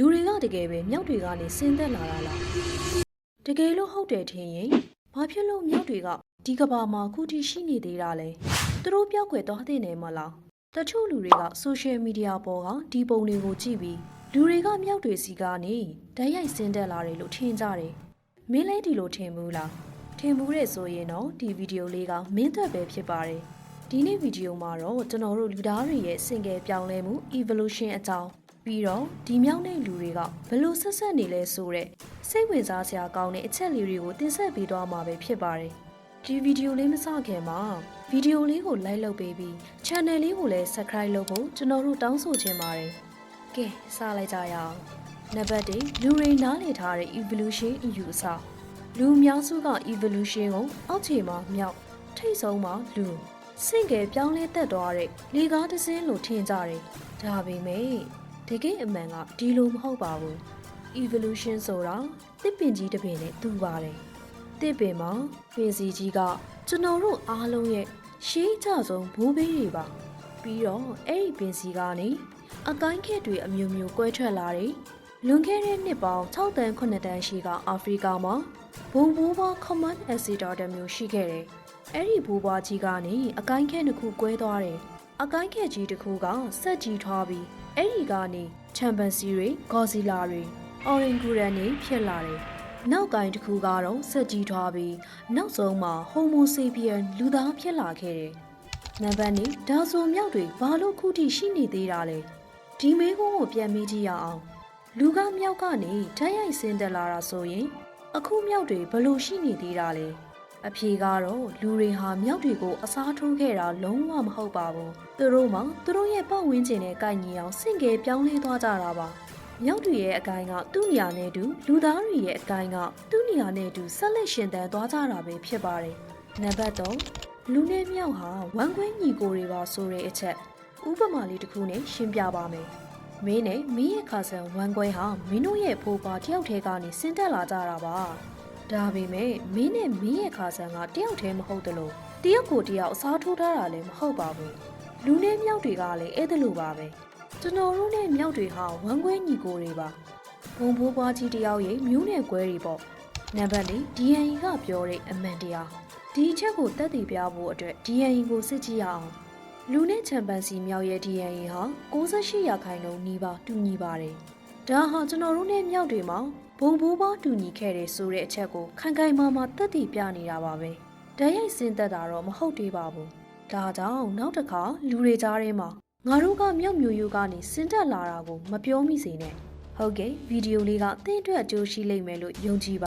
လူတွေကတကယ်ပဲမြောက်တွေကနေဆင်းသက်လာတာလားတကယ်လို့ဟုတ်တယ်ထင်ရင်ဘာဖြစ်လို့မြောက်တွေကဒီကဘာမှာအခုထိရှိနေသေးတာလဲသူတို့ပြောက်ွယ်သွားတဲ့နေမလားတချို့လူတွေကဆိုရှယ်မီဒီယာပေါ်ကဒီပုံတွေကိုကြည့်ပြီးလူတွေကမြောက်တွေစီကနေဓာတ်ရိုက်ဆင်းသက်လာတယ်လို့ထင်ကြတယ်မင်းလည်းဒီလိုထင်ဘူးလားထင်ဘူးတဲ့ဆိုရင်တော့ဒီဗီဒီယိုလေးကမင်းသက်ပဲဖြစ်ပါတယ်ဒီနေ့ဗီဒီယိုမှာတော့ကျွန်တော်တို့လူသားတွေရဲ့စင်ကယ်ပြောင်းလဲမှု evolution အကြောင်း ပြီးတော့ဒီမြောက်တဲ့လူတွေကဘယ်လို့ဆက်ဆက်နေလဲဆိုတဲ့စိတ်ဝင်စားစရာကောင်းတဲ့အချက်လေးတွေကိုတင်ဆက်ပေးသွားမှာပဲဖြစ်ပါတယ်။ဒီဗီဒီယိုလေးမစခင်မှာဗီဒီယိုလေးကို like လုပ်ပေးပြီး channel လေးကိုလည်း subscribe လုပ်ဖို့ကျွန်တော်တို့တောင်းဆိုချင်ပါတယ်။ကဲစလိုက်ကြရအောင်။နံပါတ်1လူတွေနားလည်ထားတဲ့ evolution အယူအဆလူအများစုက evolution ကိုအောက်ခြေမှာမြောက်ထိတ်ဆုံးမှာလူစင့်ကယ်ပြောင်းလဲတက်သွားတဲ့လေကားတစ်စင်းလို့ထင်ကြတယ်။ဒါပေမဲ့ တကယ်အမှန်ကဒီလိုမဟုတ်ပါဘူး evolution ဆိုတာတစ်ပင်ကြီးတစ်ပင်နဲ့တူပါတယ်တစ်ပင်မှာပင်စီကြီးကကျွန်တော်တို့အားလုံးရဲ့ရှေးကြဆုံးဘိုးဘေးတွေပါပြီးတော့အဲ့ဒီပင်စီကနေအကိုင်းခက်တွေအမျိုးမျိုးကွဲထွက်လာတယ်လွန်ခဲ့တဲ့နှစ်ပေါင်း6တန်း9တန်းရှိကအာဖရိကမှာဘုံဘိုးဘွား common ancestor တမျိုးရှိခဲ့တယ်အဲ့ဒီဘိုးဘွားကြီးကနေအကိုင်းခက်တစ်ခုကွဲသွားတယ်အကိုင်းခက်ကြီးတစ်ခုကဆက်ကြီးထွားပြီး အဲ့ဒီကနေချမ်ပန်စီတွေဂေါ်ဇီလာတွေအော်ရင်ဂူရန်တွေဖြစ်လာတယ်။နောက်ကိုင်းတစ်ခုကတော့ဆက်ကြီးထွားပြီးနောက်ဆုံးမှာဟိုမိုဆေပီယန်လူသားဖြစ်လာခဲ့တယ်။နံပါတ်2ဒါဆိုမြောက်တွေဘာလို့ခုထိရှိနေသေးတာလဲ။ဒီမေးခွန်းကိုပြန်မေးကြည့်ရအောင်။လူကမြောက်ကနေဓာတ်ရိုက်ဆင်းသက်လာတာဆိုရင် အခုမြောက်တွေဘလို့ရှိနေသေးတာလဲ။ အဖြေကတော့လူတွေဟာမြောက်တွေကိုအစားထိုးခဲ့တာလုံးဝမဟုတ်ပါဘူးသူတို့မှသူတို့ရဲ့ပတ်ဝန်းကျင်နဲ့ကိုက်ညီအောင်စင်ကယ်ပြောင်းလဲသွားကြတာပါမြောက်တွေရဲ့အကိုင်းကသူ့နေရာနဲ့တူလူသားတွေရဲ့အကိုင်းကသူ့နေရာနဲ့တူဆက်လက်ရှင်သန်သွားကြတာပဲဖြစ်ပါတယ်နံပါတ်3လူနဲ့မြောက်ဟာဝမ်းကွဲညီကိုတွေပါဆိုတဲ့အချက်ဥပမာလေးတစ်ခုနဲ့ရှင်းပြပါမယ်မင်းနဲ့မင်းရဲ့ခါဆန်ဝမ်းကွဲဟာမင်းတို့ရဲ့ဖိုးပါတယောက်တည်းကနေဆင်းသက်လာကြတာပါ ဒါပေမဲ့မင်းနဲ့မင်းရဲ့ခါဆန်ကတယောက်တည်းမဟုတ်တလို့တယောက်ကိုတယောက်အစားထိုးထားတာလည်းမဟုတ်ပါဘူးလူနဲ့မြောက်တွေကလည်းအဲ့ဒါလိုပါပဲကျွန်တော်တို့နဲ့မြောက်တွေဟာဝမ်းကွဲညီကိုတွေပါဘုံဘိုးဘွားကြီးတယောက်ရဲ့မျိုးနဲ့ကွဲတွေပေါ့နံပါတ်၄ DNA ကပြောတဲ့အမှန်တရားဒီအချက်ကိုတက်တည်ပြဖို့အတွက် DNA ကိုစစ်ကြည့်ရအောင်လူနဲ့ချမ်ပန်စီမြောက်ရဲ့ DNA ဟာ68ရာခိုင်နှုန်းနီးပါးတူညီပါတယ် ဒါဟာကျွန်တော်တို့နဲ့မြောက်တွေမှာဘုံဘိုးဘွားတူညီခဲ့တယ်ဆိုတဲ့အချက်ကိုခိုင်ခိုင်မာမာတက်တည်ပြနေတာပါပဲဓာတ်ရိုက်စင်သက်တာတော့မဟုတ်သေးပါဘူးဒါကြောင့်နောက်တစ်ခါလူတွေကြားထဲမှာငါတို့ကမြောက်မျိုးရိုးကနေစင်တက်လာတာကိုမပြောမိစေနဲ့ဟုတ်ကဲ့ဗီဒီယိုလေးကသင်အတွက်အကျိုးရှိလိမ့်မယ်လို့ယုံကြည်ပါ